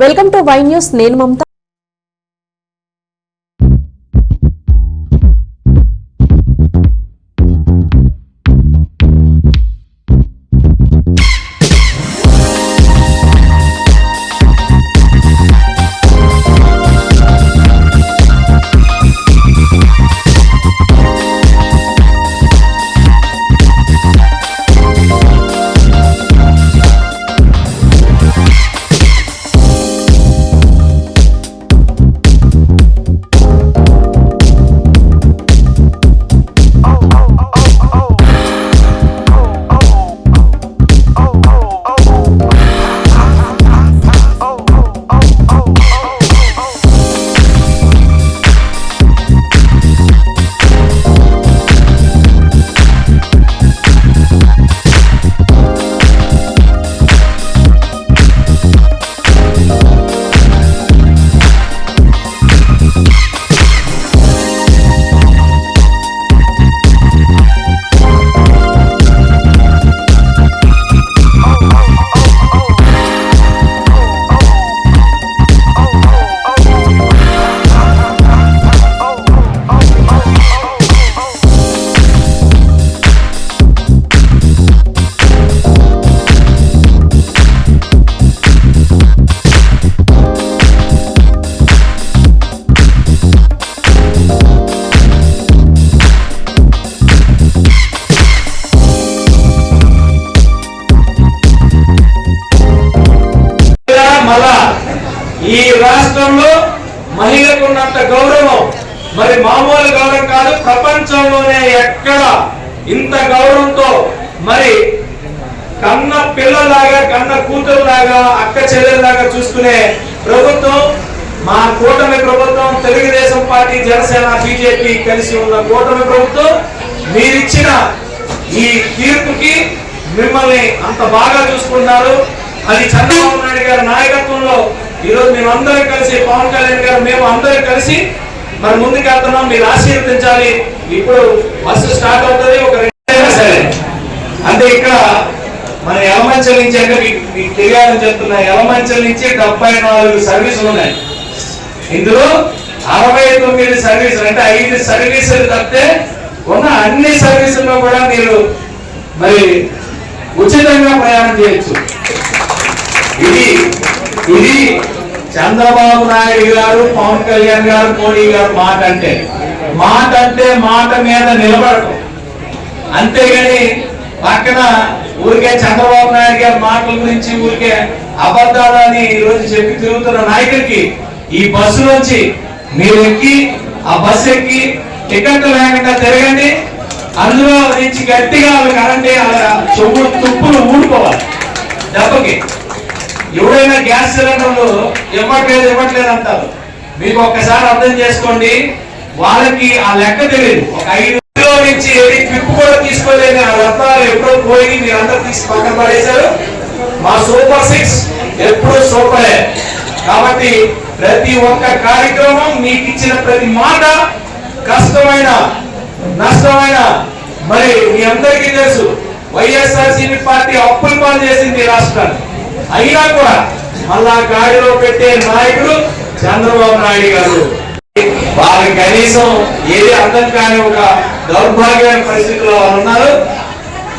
Welcome to Y news నేను మమత. రాష్ట్రంలో మహిళకు ఉన్నంత గౌరవం మరి మామూలు గౌరవం కాదు ప్రపంచంలోనే ఎక్కడ ఇంత గౌరవంతో మరి కన్న పిల్లలాగా కన్న కూతురులాగా అక్క చెల్లెల్లాగా చూసుకునే ప్రభుత్వం మా కూటమి ప్రభుత్వం తెలుగుదేశం పార్టీ జనసేన బీజేపీ కలిసి ఉన్న కూటమి ప్రభుత్వం మీరిచ్చిన ఈ తీర్పుకి మిమ్మల్ని అంత బాగా చూసుకున్నారు అది చంద్రబాబు నాయుడు గారి నాయకత్వంలో ఈరోజు మేమందరం కలిసి పవన్ కళ్యాణ్ గారు మేము అందరం కలిసి మరి ముందుకు వెళ్తున్నాం మీరు ఆశీర్వదించాలి. ఇప్పుడు బస్సు స్టార్ట్ అవుతుంది. ఒక రెండు సరే. అంటే ఇక్కడ మన ఎలమంచల్ నుంచి అంటే మీకు మీకు తెలియాలని చెప్తున్నా ఎలమంచల్ నుంచి డెబ్బై నాలుగు సర్వీసులు ఉన్నాయి. ఇందులో అరవై తొమ్మిది సర్వీసులు అంటే ఐదు సర్వీసులు తప్పితే ఉన్న అన్ని సర్వీసుల్లో కూడా మీరు మరి ఉచితంగా ప్రయాణం చేయొచ్చు. ఇది ఇది చంద్రబాబు నాయుడు గారు పవన్ కళ్యాణ్ గారు మోడీ గారు మాట అంటే. మాట అంటే మాట మీద నిలబడటం. అంతేగాని పక్కన ఊరికే చంద్రబాబు నాయుడు గారి మాటల గురించి ఊరికే అబద్ధాలని ఈ రోజు చెప్పి తిరుగుతున్న నాయకుడికి ఈ బస్సు నుంచి మీరు ఎక్కి ఆ బస్సు ఎక్కి టికెట్ లేకుండా తిరగండి. అందులో నుంచి గట్టిగా వాళ్ళకి అనండి అలా చెవులు తుప్పులు ఊడిపోవాలి దెబ్బకి. ఎవరైనా గ్యాస్ సిలిండర్లు ఇవ్వట్లేదు ఇవ్వట్లేదు అంటారు. మీకు ఒక్కసారి అర్థం చేసుకోండి వాళ్ళకి ఆ లెక్క తెలియదు ఒక ఐదు నుంచి ఏది క్లిప్ కూడా తీసుకోలేని ఆ రత్నాలు ఎప్పుడో పోయి మీరు తీసి పక్కన పడేశారు. మా సూపర్ సిక్స్ ఎప్పుడు సూపరే. కాబట్టి ప్రతి ఒక్క కార్యక్రమం మీకు ఇచ్చిన ప్రతి మాట కష్టమైన నష్టమైన. మరి మీ అందరికీ తెలుసు వైఎస్ఆర్సీపీ పార్టీ అప్పులు పాలు చేసింది ఈ రాష్ట్రాన్ని అయినా కూడా మళ్ళా గాడిలో పెట్టే నాయకుడు చంద్రబాబు నాయుడు గారు. వారికి కనీసం ఏది అర్థం కాని ఒక దౌర్భాగ్యమైన పరిస్థితిలో ఉన్నారు.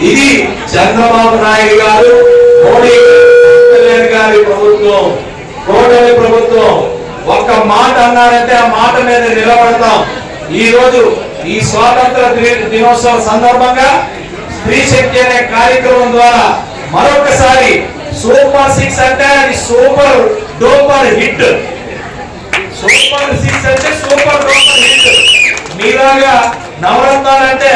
ఇది చంద్రబాబు నాయుడు గారు మోడీ గారి ప్రభుత్వం కూటమి ప్రభుత్వం. ఒక్క మాట అన్నారంటే ఆ మాట మీద నిలబడతాం. ఈ రోజు ఈ స్వాతంత్ర దినోత్సవం సందర్భంగా స్త్రీ శక్తి అనే కార్యక్రమం ద్వారా మరొకసారి సూపర్ సిక్స్ అంటే అది super duper hit. Super six అంటే సూపర్ డోపర్ హిట్. మీలాగా నవరత్నాలు అంటే